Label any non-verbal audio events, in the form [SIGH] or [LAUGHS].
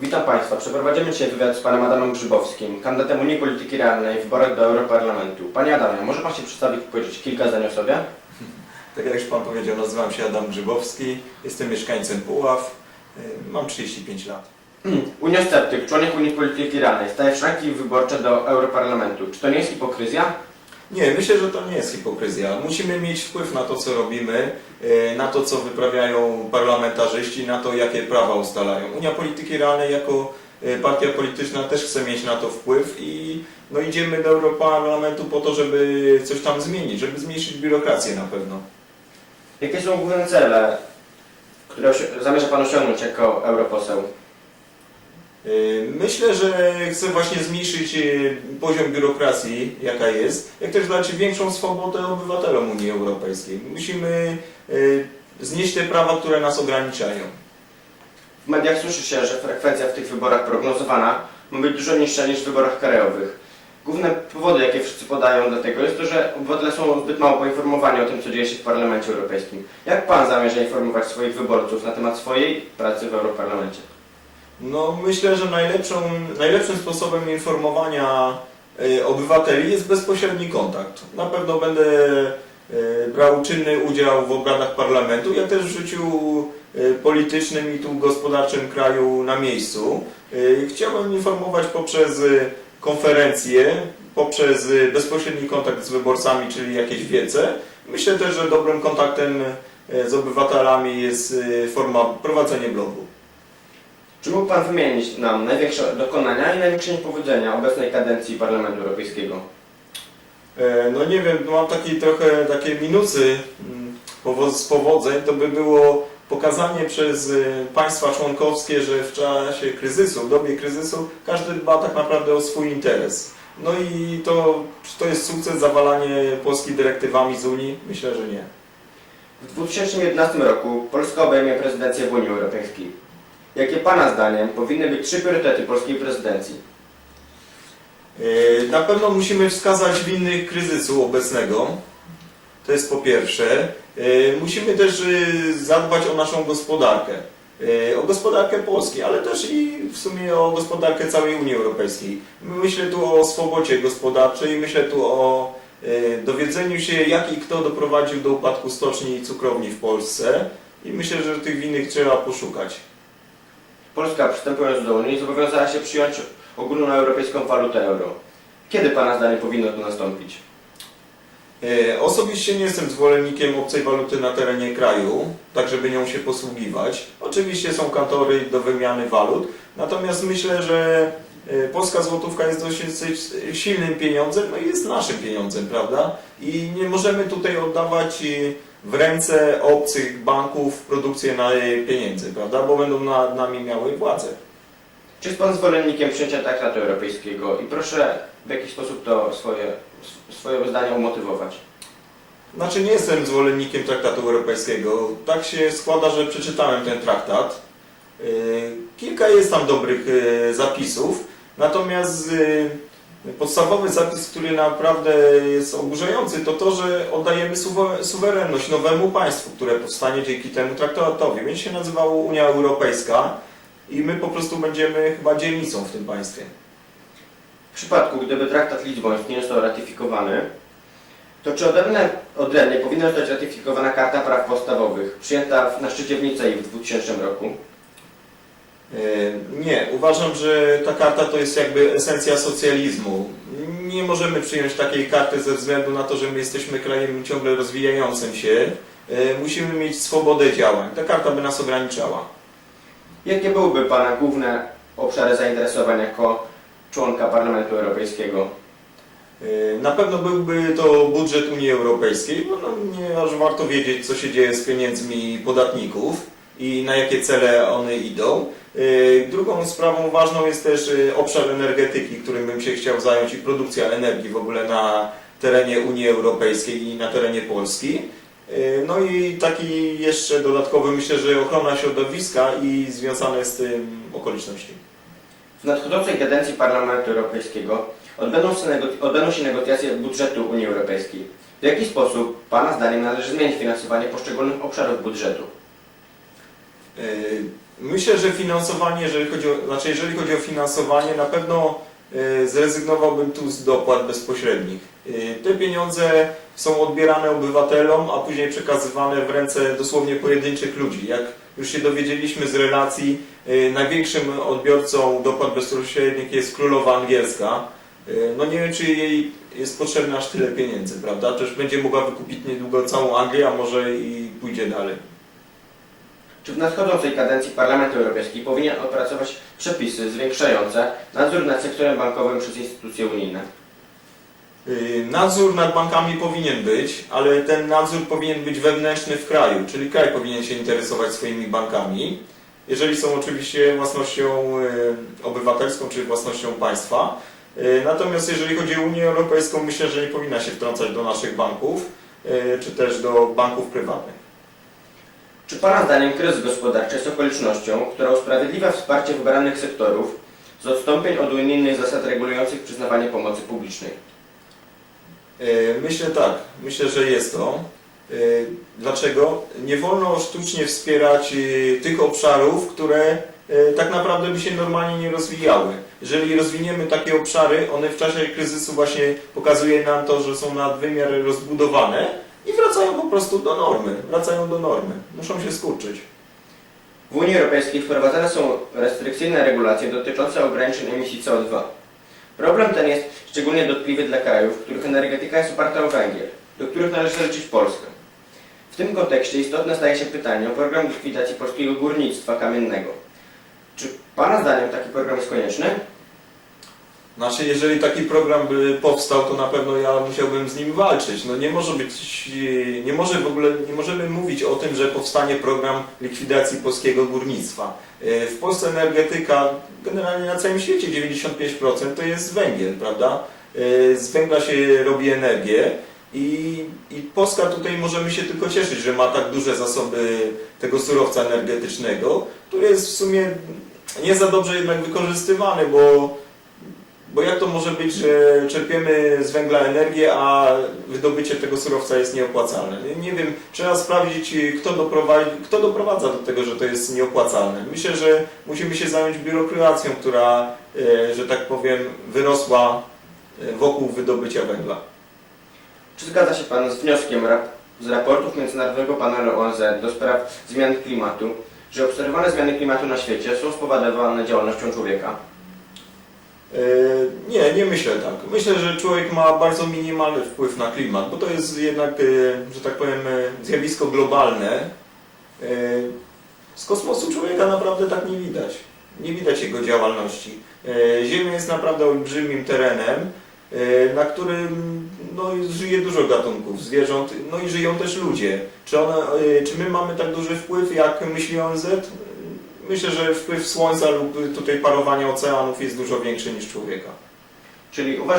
Witam Państwa. Przeprowadzimy dzisiaj wywiad z Panem Adamem Grzybowskim, kandydatem Unii Polityki Realnej w wyborach do Europarlamentu. Panie Adamie, może Pan się przedstawić i powiedzieć kilka zdań o sobie? [LAUGHS] Tak jak już Pan powiedział, nazywam się Adam Grzybowski, jestem mieszkańcem Puław, y, mam 35 lat. Unia Sceptyk, członek Unii Polityki Realnej, staje w szranki wyborcze do Europarlamentu. Czy to nie jest hipokryzja? Nie, myślę, że to nie jest hipokryzja. Musimy mieć wpływ na to, co robimy, y, na to, co wyprawiają parlamentarzyści, na to, jakie prawa ustalają. Unia Polityki Realnej jako y, partia polityczna też chce mieć na to wpływ i no, idziemy do Europarlamentu po to, żeby coś tam zmienić, żeby zmniejszyć biurokrację na pewno. Jakie są główne cele, które zamierza Pan osiągnąć jako europoseł? Y, Myślę, że chcę właśnie zmniejszyć y, poziom biurokracji, jaka jest, jak też dać większą swobodę obywatelom Unii Europejskiej. Musimy y, znieść te prawa, które nas ograniczają. W mediach słyszy się, że frekwencja w tych wyborach prognozowana ma być dużo niższa niż w wyborach krajowych. Główne powody, jakie wszyscy podają do tego, jest to, że obywatele są zbyt mało poinformowani o tym, co dzieje się w Parlamencie Europejskim. Jak Pan zamierza informować swoich wyborców na temat swojej pracy w Europarlamencie? No, myślę, że najlepszą, najlepszym sposobem informowania y, obywateli jest bezpośredni kontakt. Na pewno będę y, brał czynny udział w obradach parlamentu, jak też w życiu y, politycznym i tu gospodarczym kraju na miejscu. Chciałbym informować poprzez konferencje, poprzez bezpośredni kontakt z wyborcami, czyli jakieś wiece. Myślę też, że dobrym kontaktem z obywatelami jest forma prowadzenia blogu. Czy mógł Pan wymienić nam największe dokonania i największe niepowodzenia obecnej kadencji Parlamentu Europejskiego? E, No nie wiem, mam takie trochę takie minusy mm, powo- z powodzeń, to by było pokazanie przez y, państwa członkowskie, że w czasie kryzysu, w dobie kryzysu każdy dba tak naprawdę o swój interes. No i to, czy to jest sukces, zawalanie Polski dyrektywami z Unii? Myślę, że nie. W 2011 roku Polska obejmie prezydencję w Unii Europejskiej. Jakie Pana zdaniem powinny być trzy priorytety polskiej prezydencji? E, Na pewno musimy wskazać winnych kryzysu obecnego. To jest po pierwsze. E, Musimy też e, zadbać o naszą gospodarkę. O gospodarkę Polski, ale też i w sumie o gospodarkę całej Unii Europejskiej. Myślę tu o swobodzie gospodarczej, myślę tu o dowiedzeniu się, jak i kto doprowadził do upadku stoczni i cukrowni w Polsce. I myślę, że tych winnych trzeba poszukać. Polska przystępując do Unii zobowiązała się przyjąć ogólnoeuropejską walutę euro. Kiedy Pana zdaniem powinno to nastąpić? E, Osobiście nie jestem zwolennikiem obcej waluty na terenie kraju, tak żeby nią się posługiwać. Oczywiście są kantory do wymiany walut, natomiast myślę, że polska złotówka jest dosyć silnym pieniądzem, no i jest naszym pieniądzem, prawda? I nie możemy tutaj oddawać e, w ręce obcych banków produkcję na e, pieniędzy, prawda? Bo będą nad nami miały władzę. Czy jest Pan zwolennikiem przyjęcia traktatu europejskiego? I proszę w jakiś sposób to swoje, swoje zdanie umotywować. Znaczy nie jestem zwolennikiem traktatu europejskiego. Tak się składa, że przeczytałem ten traktat. Kilka jest tam dobrych zapisów, natomiast yy, podstawowy zapis, który naprawdę jest oburzający, to to, że oddajemy suwe- suwerenność nowemu państwu, które powstanie dzięki temu traktatowi. Będzie się nazywało Unia Europejska i my po prostu będziemy chyba dzielnicą w tym państwie. W przypadku, gdyby traktat lizboński nie został ratyfikowany, to czy odrębne, odrębnie powinna zostać ratyfikowana Karta Praw Podstawowych, przyjęta na szczycie w Nicei w 2000 roku? E, Nie, uważam, że ta karta to jest jakby esencja socjalizmu. Nie możemy przyjąć takiej karty ze względu na to, że my jesteśmy krajem ciągle rozwijającym się. E, Musimy mieć swobodę działań. Ta karta by nas ograniczała. Jakie byłyby Pana główne obszary zainteresowań jako członka Parlamentu Europejskiego? E, Na pewno byłby to budżet Unii Europejskiej, bo no, ponieważ warto wiedzieć, co się dzieje z pieniędzmi podatników i na jakie cele one idą. E, Drugą sprawą ważną jest też e, obszar energetyki, którym bym się chciał zająć i produkcja energii w ogóle na terenie Unii Europejskiej i na terenie Polski. E, No i taki jeszcze dodatkowy myślę, że ochrona środowiska i związane z tym okoliczności. W nadchodzącej kadencji Parlamentu Europejskiego odbędą się, odbędą się negocjacje budżetu Unii Europejskiej. W jaki sposób Pana zdaniem należy zmienić finansowanie poszczególnych obszarów budżetu? E, Myślę, że finansowanie, jeżeli chodzi o, znaczy jeżeli chodzi o finansowanie, na pewno e, zrezygnowałbym tu z dopłat bezpośrednich. E, Te pieniądze są odbierane obywatelom, a później przekazywane w ręce dosłownie pojedynczych ludzi. Jak już się dowiedzieliśmy z relacji, największym odbiorcą dopłat bezpośrednich jest królowa angielska. No nie wiem, czy jej jest potrzebne aż tyle pieniędzy, prawda? Też będzie mogła wykupić niedługo całą Anglię, a może i pójdzie dalej. Czy w nadchodzącej kadencji Parlamentu Europejski powinien opracować przepisy zwiększające nadzór nad sektorem bankowym przez instytucje unijne? Y, Nadzór nad bankami powinien być, ale ten nadzór powinien być wewnętrzny w kraju, czyli kraj powinien się interesować swoimi bankami, jeżeli są oczywiście własnością y, obywatelską czy własnością państwa. Y, Natomiast jeżeli chodzi o Unię Europejską, myślę, że nie powinna się wtrącać do naszych banków, czy też do banków prywatnych. Czy Pana zdaniem kryzys gospodarczy jest okolicznością, która usprawiedliwia wsparcie wybranych sektorów z odstąpień od unijnych zasad regulujących przyznawanie pomocy publicznej? E, Myślę tak, myślę, że jest to. E, Dlaczego? Nie wolno sztucznie wspierać e, tych obszarów, które tak naprawdę by się normalnie nie rozwijały. Jeżeli rozwiniemy takie obszary, one w czasie kryzysu właśnie pokazuje nam to, że są nadwymiar rozbudowane i wracają po prostu do normy. Wracają do normy. Muszą się skurczyć. W Unii Europejskiej wprowadzane są restrykcyjne regulacje dotyczące ograniczeń emisji CO2. Problem ten jest szczególnie dotkliwy dla krajów, których energetyka jest oparta o węgiel, do których należy zaliczyć Polskę. W tym kontekście istotne staje się pytanie o program likwidacji polskiego górnictwa kamiennego. Czy Pana zdaniem taki program jest konieczny? Znaczy, jeżeli taki program by powstał, to na pewno ja musiałbym z nim walczyć. No nie może być, nie może w ogóle, nie możemy mówić o tym, że powstanie program likwidacji polskiego górnictwa. E, W Polsce energetyka, generalnie na całym świecie 95% to jest węgiel, prawda? E, Z węgla się robi energię i, i Polska tutaj możemy się tylko cieszyć, że ma tak duże zasoby tego surowca energetycznego, który jest w sumie nie za dobrze jednak wykorzystywany, bo bo jak to może być, że czerpiemy z węgla energię, a wydobycie tego surowca jest nieopłacalne? Nie- wiem, trzeba sprawdzić, kto, doprowadzi, kto doprowadza do tego, że to jest nieopłacalne. Myślę, że musimy się zająć biurokracją, która, e, że tak powiem, wyrosła e, wokół wydobycia węgla. Czy zgadza się Pan z wnioskiem z raportów Międzynarodowego Panelu ONZ do spraw zmian klimatu, że obserwowane zmiany klimatu na świecie są spowodowane działalnością człowieka? E, Nie, nie myślę tak. Myślę, że człowiek ma bardzo minimalny wpływ na klimat, bo to jest jednak, e, że tak powiem, e, zjawisko globalne. Z kosmosu człowieka naprawdę tak nie widać. Nie widać jego działalności. Ziemia jest naprawdę olbrzymim terenem, na którym no, żyje dużo gatunków zwierząt, no i żyją też ludzie. Czy, one, czy my mamy tak duży wpływ, jak myśli ONZ? Myślę, że wpływ słońca lub tutaj parowania oceanów jest dużo większy niż człowieka. Czyli uważa